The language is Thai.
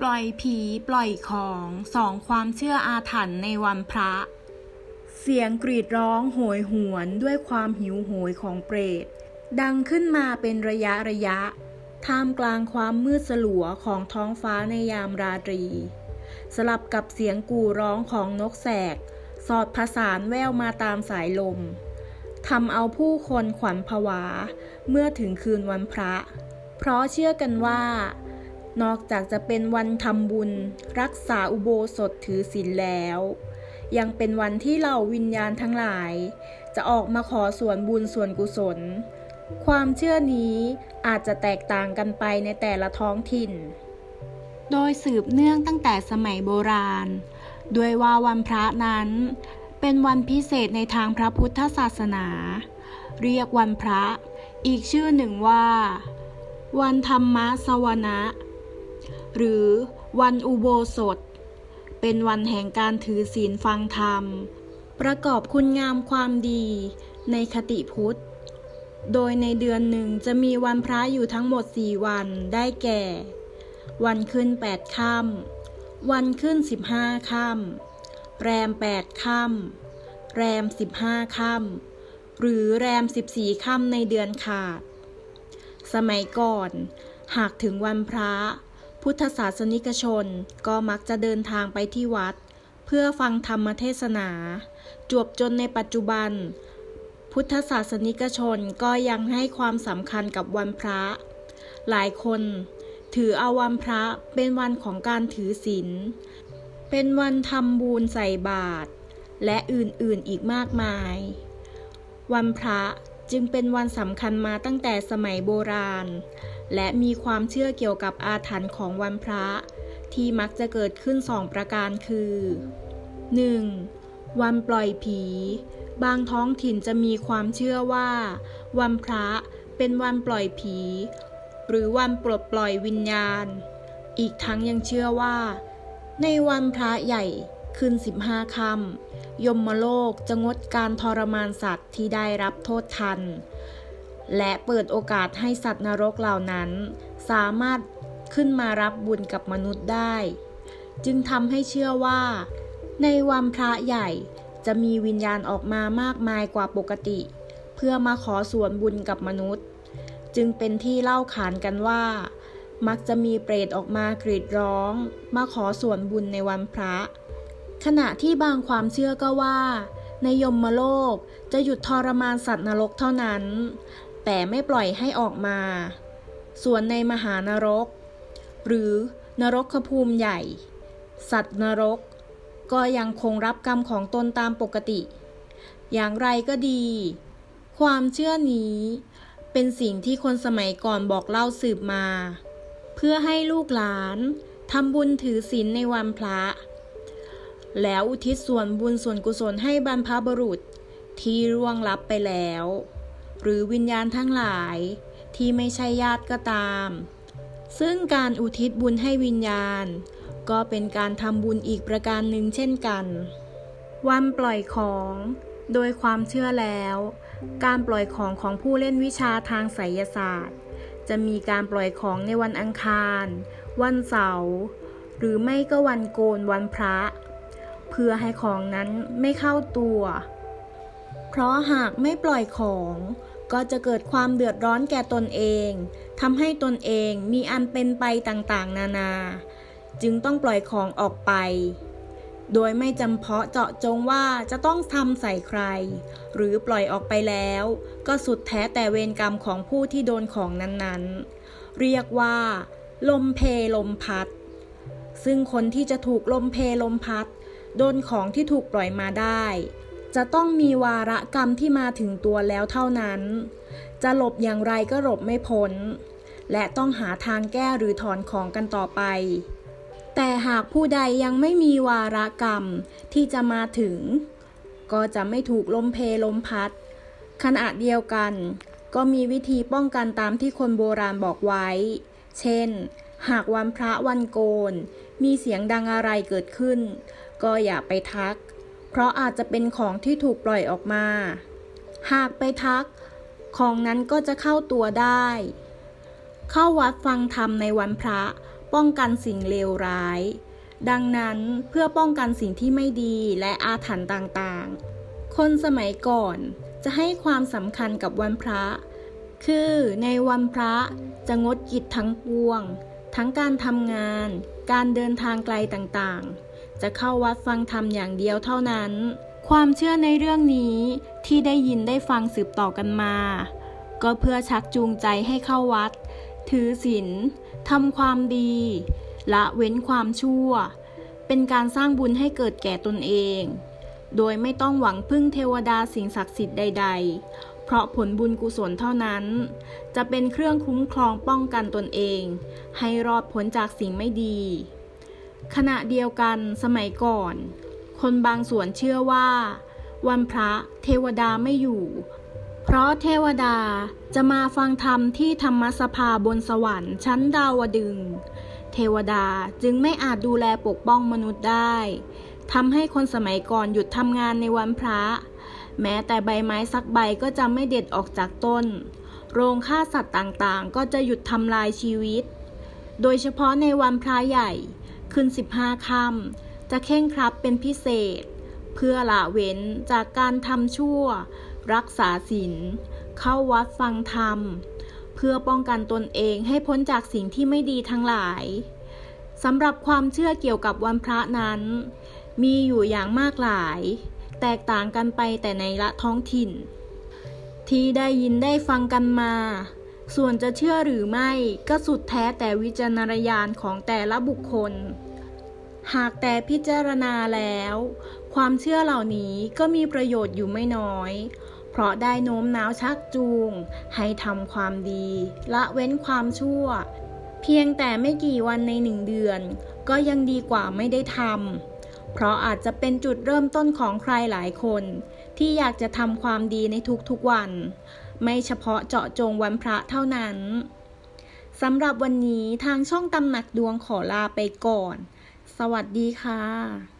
ปล่อยผีปล่อยของสองความเชื่ออาถรรพ์ในวันพระ เสียงกรีดร้องโหยหวนด้วยความหิวโหยของเปรต ดังขึ้นมาเป็นระยะระยะ ท่ามกลางความมืดสลัวของท้องฟ้าในยามราตรี สลับกับเสียงกู่ร้องของนกแสก สอดผสานแววมาตามสายลมทำเอาผู้คนขวัญผวา เมื่อถึงคืนวันพระ เพราะเชื่อกันว่า นอกจากจะเป็นวันทำบุญ รักษาอุโบสถถือศีลแล้ว ยังเป็นวันที่เหล่าวิญญาณทั้งหลาย จะออกมาขอส่วนบุญส่วนกุศล ความเชื่อนี้อาจจะแตกต่างกันไปในแต่ละท้องถิ่น โดยสืบเนื่องตั้งแต่สมัยโบราณ ด้วยว่าวันพระนั้น เป็นวันพิเศษในทางพระพุทธศาสนา เรียกวันพระ อีกชื่อหนึ่งว่า วันธรรมสวนะ หรือวันอุโบสถ เป็นวันแห่งการถือศีลฟังธรรม ประกอบคุณงามความดีในคติพุทธ โดยในเดือนหนึ่งจะมีวันพระอยู่ทั้งหมดสี่วันได้แก่ วันขึ้นแปดค่ำวันขึ้นสิบห้าค่ำแรมแปดค่ำแรมสิบห้าค่ำหรือแรมสิบสี่ค่ำในเดือนขาด สมัยก่อน หากถึงวันพระ พุทธศาสนิกชนก็มักจะเดินทางไปที่วัด เพื่อฟังธรรมเทศนา จวบจนในปัจจุบัน พุทธศาสนิกชนก็ยังให้ความสำคัญกับวันพระ หลายคนถือเอาวันพระเป็นวันของการถือศีล เป็นวันทำบุญใส่บาตรและอื่นๆอีกมากมาย วันพระ จึงเป็นวันสำคัญมาตั้งแต่สมัยโบราณ และมีความเชื่อเกี่ยวกับอาถรรพ์ของวันพระ ที่มักจะเกิดขึ้นสองประการคือ 1. วันปล่อยผี บางท้องถิ่นจะมีความเชื่อว่า วันพระเป็นวันปล่อยผี หรือวันปลดปล่อยวิญญาณ อีกทั้งยังเชื่อว่า ในวันพระใหญ่ขึ้น15ค่ำ ยมโลกจะงดการทรมานสัตว์ที่ได้รับโทษทัน และเปิดโอกาสให้สัตว์นรกเหล่านั้น สามารถขึ้นมารับบุญกับมนุษย์ได้ จึงทำให้เชื่อว่า ในวันพระใหญ่จะมีวิญญาณออกมามากมายกว่าปกติ เพื่อมาขอส่วนบุญกับมนุษย์ จึงเป็นที่เล่าขานกันว่า มักจะมีเปรตออกมากรีดร้อง มาขอส่วนบุญในวันพระ ขณะที่บางความเชื่อก็ว่า ในยมโลกจะหยุดทรมานสัตว์นรกเท่านั้น แต่ไม่ปล่อยให้ออกมา ส่วนในมหานรก หรือนรกภูมิใหญ่ สัตว์นรก ก็ยังคงรับกรรมของตนตามปกติ อย่างไรก็ดี ความเชื่อนี้เป็นสิ่งที่คนสมัยก่อนบอกเล่าสืบมา เพื่อให้ลูกหลานทำบุญถือศีลในวันพระ แล้วอุทิศส่วนบุญส่วนกุศลให้บรรพบุรุษที่ร่วงลับไปแล้ว หรือวิญญาณทั้งหลายที่ไม่ใช่ญาติก็ตาม ซึ่งการอุทิศบุญให้วิญญาณ ก็เป็นการทำบุญอีกประการหนึ่งเช่นกัน วันปล่อยของ โดยความเชื่อแล้ว การปล่อยของของผู้เล่นวิชาทางไสยศาสตร์ จะมีการปล่อยของในวันอังคาร วันเสาร์ หรือไม่ก็วันโกนวันพระ เพื่อให้ของนั้นไม่เข้าตัว เพราะหากไม่ปล่อยของก็จะเกิดความเดือดร้อนแก่ตนเองทำให้ตนเองมีอันเป็นไปต่างๆ นานา จึงต้องปล่อยของออกไป โดยไม่จำเพาะเจาะจงว่าจะต้องทำใส่ใคร หรือปล่อยออกไปแล้ว ก็สุดแท้แต่เวรกรรมของผู้ที่โดนของนั้นๆ เรียกว่า ลมเพลมพัด ซึ่งคนที่จะถูกลมเพลมพัด โดนของที่ถูกปล่อยมาได้ จะต้องมีวาระกรรมที่มาถึงตัวแล้วเท่านั้น จะหลบอย่างไรก็หลบไม่พ้น และต้องหาทางแก้หรือถอนของกันต่อไป แต่หากผู้ใดยังไม่มีวาระกรรมที่จะมาถึง ก็จะไม่ถูกลมเพลมพัด ขณะเดียวกัน ก็มีวิธีป้องกันตามที่คนโบราณบอกไว้ เช่น หากวันพระวันโกน มีเสียงดังอะไรเกิดขึ้น ก็อย่าไปทัก เพราะอาจจะเป็นของที่ถูกปล่อยออกมา หากไปทัก ของนั้นก็จะเข้าตัวได้ เข้าวัดฟังธรรมในวันพระ ป้องกันสิ่งเลวร้าย ดังนั้นเพื่อป้องกันสิ่งที่ไม่ดีและอาถรรพ์ต่างๆ คนสมัยก่อนจะให้ความสำคัญกับวันพระ คือในวันพระจะงดกิจทั้งปวง ทั้งการทำงาน การเดินทางไกลต่างๆ จะเข้าวัดฟังธรรมอย่างเดียวเท่านั้น ความเชื่อในเรื่องนี้ที่ได้ยินได้ฟังสืบต่อกันมา ก็เพื่อชักจูงใจให้เข้าวัด ถือศีลทำความดีละเว้นความชั่ว เป็นการสร้างบุญให้เกิดแก่ตนเอง โดยไม่ต้องหวังพึ่งเทวดาสิ่งศักดิ์สิทธิ์ใด ๆเพราะผลบุญกุศลเท่านั้น จะเป็นเครื่องคุ้มครองป้องกันตนเอง ให้รอดพ้นจากสิ่งไม่ดี ขณะเดียวกันสมัยก่อน คนบางส่วนเชื่อว่า วันพระเทวดาไม่อยู่ เพราะเทวดาจะมาฟังธรรมที่ธรรมสภาบนสวรรค์ชั้นดาวดึง เทวดาจึงไม่อาจดูแลปกป้องมนุษย์ได้ทำให้คนสมัยก่อนหยุดทำงานในวันพระ แม้แต่ใบไม้สักใบก็จะไม่เด็ดออกจากต้น โรงฆ่าสัตว์ต่างๆ ก็จะหยุดทำลายชีวิต โดยเฉพาะในวันพระใหญ่ ขึ้น 15ค่ำจะเข่งครัดเป็นพิเศษ เพื่อละเว้นจากการทำชั่ว รักษาศีลเข้าวัดฟังธรรม เพื่อป้องกันตนเองให้พ้นจากสิ่งที่ไม่ดีทั้งหลายสำหรับความเชื่อเกี่ยวกับวันพระนั้น มีอยู่อย่างมากหลาย แตกต่างกันไปแต่ในละท้องถิ่น ที่ได้ยินได้ฟังกันมา ส่วนจะเชื่อหรือไม่ก็สุดแท้แต่วิจารณญาณของแต่ละบุคคล หากแต่พิจารณาแล้ว ความเชื่อเหล่านี้ก็มีประโยชน์อยู่ไม่น้อย เพราะได้โน้มน้าวชักจูง ให้ทำความดีละเว้นความชั่ว เพียงแต่ไม่กี่วันในหนึ่งเดือน ก็ยังดีกว่าไม่ได้ทำเพราะอาจจะเป็นจุดเริ่มต้นของใครหลายคน ที่อยากจะทำความดีในทุกๆวัน ไม่เฉพาะเจาะจงวันพระเท่านั้นสำหรับวันนี้ทางช่องตำหนักดวงขอลาไปก่อน สวัสดีค่ะ